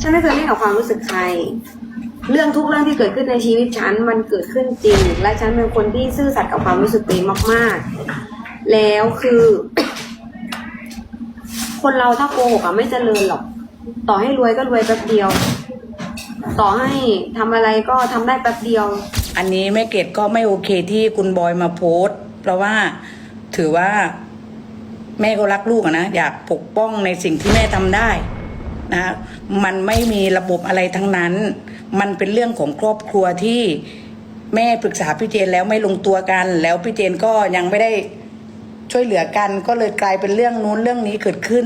ฉันไม่เคยเล่นกับความรู้สึกใคร เรื่องทุกเรื่องที่เกิดขึ้นในชีวิตฉันมันเกิดขึ้นจริง และฉันเป็นคนที่ซื่อสัตย์กับความรู้สึกตัวเองมาก ๆ แล้วคือ คนเราถ้าโกหกอะไม่เจริญหรอก ต่อให้รวยก็รวยแป๊บเดียว ต่อให้ทำอะไรก็ทำได้แป๊บเดียว อันนี้แม่เกดก็ไม่โอเคที่คุณบอยมาโพสต์ เพราะว่าถือว่า แม่ก็รักลูกอะนะ อยากปกป้องในสิ่งที่แม่ทำได้ นะมันไม่มีระบบอะไรทั้งนั้น มันเป็นเรื่องของครอบครัวที่แม่ปรึกษาพี่เจนแล้วไม่ลงตัวกัน แล้วพี่เจนก็ยังไม่ได้ช่วยเหลือกัน ก็เลยกลายเป็นเรื่องนู้นเรื่องนี้เกิดขึ้น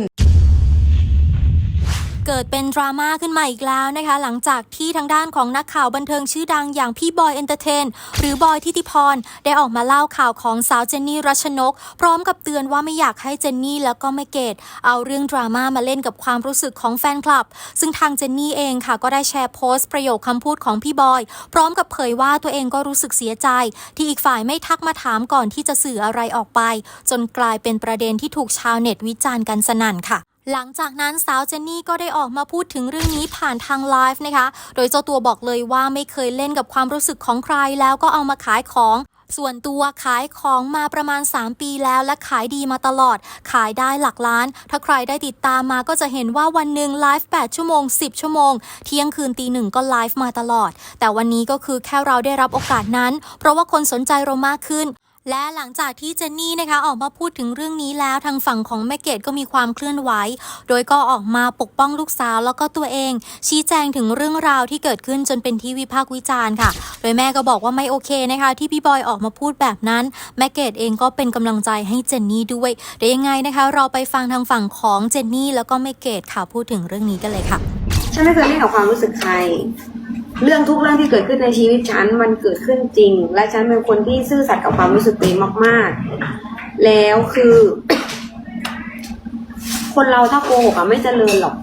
เกิดเป็นดราม่าขึ้นมาอีกแล้วนะคะ หลังจากที่ทางด้านของนักข่าวบันเทิงชื่อดังอย่างพี่บอยเอนเตอร์เทนหรือบอยทิติพร ได้ออกมาเล่าข่าวของสาวเจนนี่รัชนก พร้อมกับเตือนว่าไม่อยากให้เจนนี่แล้วก็แม่เกดเอาเรื่องดราม่ามาเล่นกับความรู้สึกของแฟนคลับ ซึ่งทางเจนนี่เองค่ะก็ได้แชร์โพสต์ประโยคคำพูดของพี่บอย พร้อมกับเผยว่าตัวเองก็รู้สึกเสียใจ ที่อีกฝ่ายไม่ทักมาถามก่อนที่จะสื่ออะไรออกไป จนกลายเป็นประเด็นที่ถูกชาวเน็ตวิจารณ์กันสนั่นค่ะ หลังจากนั้นสาวเจนนี่ก็ได้ออกมาพูดถึงเรื่องนี้ผ่านทางไลฟ์นะคะ โดยเจ้าตัวบอกเลยว่าไม่เคยเล่นกับความรู้สึกของใครแล้วก็เอามาขายของส่วนตัวขายของมาประมาณ 3 ปีแล้วและขายดีมาตลอด ขายได้หลักล้าน ถ้าใครได้ติดตามมาก็จะเห็นว่าวันหนึ่งไลฟ์ 8 ชั่วโมง 10 ชั่วโมง เที่ยงคืนตีหนึ่งก็ไลฟ์มาตลอด แต่วันนี้ก็คือแค่เราได้รับโอกาสนั้น เพราะว่าคนสนใจเรามากขึ้น และหลังจากที่เจนนี่นะคะออกมาพูดถึงเรื่องนี้แล้วทางฝั่งของแม่เกดก็มีความเคลื่อนไหว โดยก็ออกมาปกป้องลูกสาวแล้วก็ตัวเอง ชี้แจงถึงเรื่องราวที่เกิดขึ้นจนเป็นที่วิพากษ์วิจารณ์ค่ะ โดยแม่ก็บอกว่าไม่โอเคนะคะ ที่พี่บอยออกมาพูดแบบนั้น แม่เกดเองก็เป็นกำลังใจให้เจนนี่ด้วยเดี๋ยวยังไงนะคะ เราไปฟังทางฝั่งของเจนนี่แล้วก็แม่เกดค่ะพูดถึงเรื่องนี้กันเลยค่ะฉันไม่เคยเล่นกับความรู้สึกใคร เรื่องทุกเรื่องที่เกิดขึ้นในชีวิตฉันมันเกิดขึ้นจริง และฉันเป็นคนที่ซื่อสัตย์กับความรู้สึกตัวเองมาก ๆ แล้วคือ คนเราถ้าโกหกอะไม่เจริญหรอก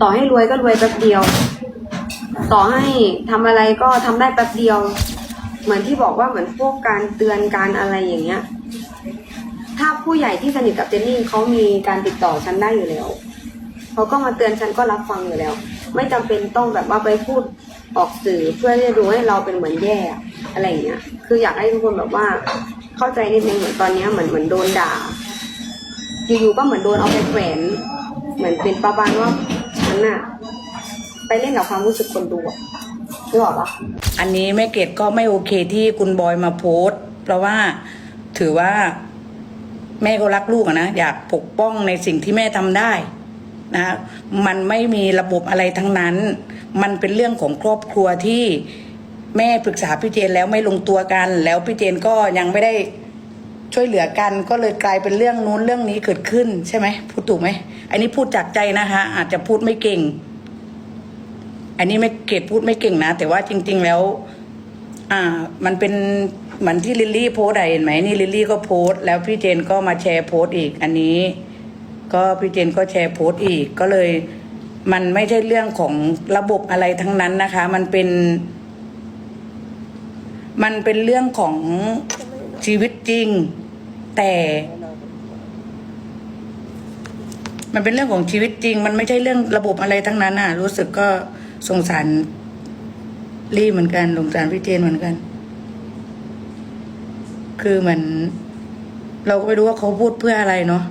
ต่อให้รวยก็รวยแป๊บเดียว ต่อให้ทำอะไรก็ทำได้แป๊บเดียว เหมือนที่บอกว่าเหมือนพวกการเตือนการอะไรอย่างเงี้ย ถ้าผู้ใหญ่ที่สนิทกับเจนนี่เขามีการติดต่อฉันได้อยู่แล้วเขาก็มาเตือนฉันก็รับฟังอยู่แล้ว ไม่จำเป็นต้องแบบว่าไปพูด ออกสื่อเพื่อที่จะดูให้เราเป็นเหมือนแย่อะไรอย่างเงี้ย คืออยากให้ทุกคนแบบว่า เข้าใจนิดนึงเหมือนตอนเนี้ยเหมือนเหมือนโดนด่า อยู่ๆก็เหมือนโดนเอาไปแขวนเหมือนเป็นประมาณว่าฉันอะไปเล่นกับความรู้สึกคนดูอะนึกออกปะอันนี้แม่เกดก็ไม่โอเคที่คุณบอยมาโพสต์ เพราะว่าถือว่า แม่ก็รักลูกอะนะอยากปกป้องในสิ่งที่แม่ทำได้ นะมันไม่มีระบบอะไรทั้งนั้น มันเป็นเรื่องของครอบครัวที่แม่ปรึกษาพี่เจนแล้วไม่ลงตัวกัน แล้วพี่เจนก็ยังไม่ได้ช่วยเหลือกัน ก็เลยกลายเป็นเรื่องนู้นเรื่องนี้เกิดขึ้นใช่ไหมพูดถูกไหมอันนี้พูดจากใจนะคะ อาจจะพูดไม่เก่ง อันนี้ไม่เกดพูดไม่เก่งนะ แต่ว่าจริง ๆแล้ว อ่า มันเป็นเหมือนที่ลิลลี่โพสอะเห็นไหมนี่ลิลลี่ก็โพสแล้วพี่เจนก็มาแชร์โพสอีก อันนี้ ก็พี่เจนก็แชร์โพสต์อีกก็เลย มันไม่ใช่เรื่องของระบบอะไรทั้งนั้นนะคะ มันเป็น มันเป็นเรื่องของชีวิตจริง แต่ มันเป็นเรื่องของชีวิตจริง มันไม่ใช่เรื่องระบบอะไรทั้งนั้นน่ะ รู้สึกก็สงสารลี่เหมือนกันสงสารพี่เจนเหมือนกัน คือเหมือน เราก็ไม่รู้ว่าเขาพูดเพื่ออะไรเนาะ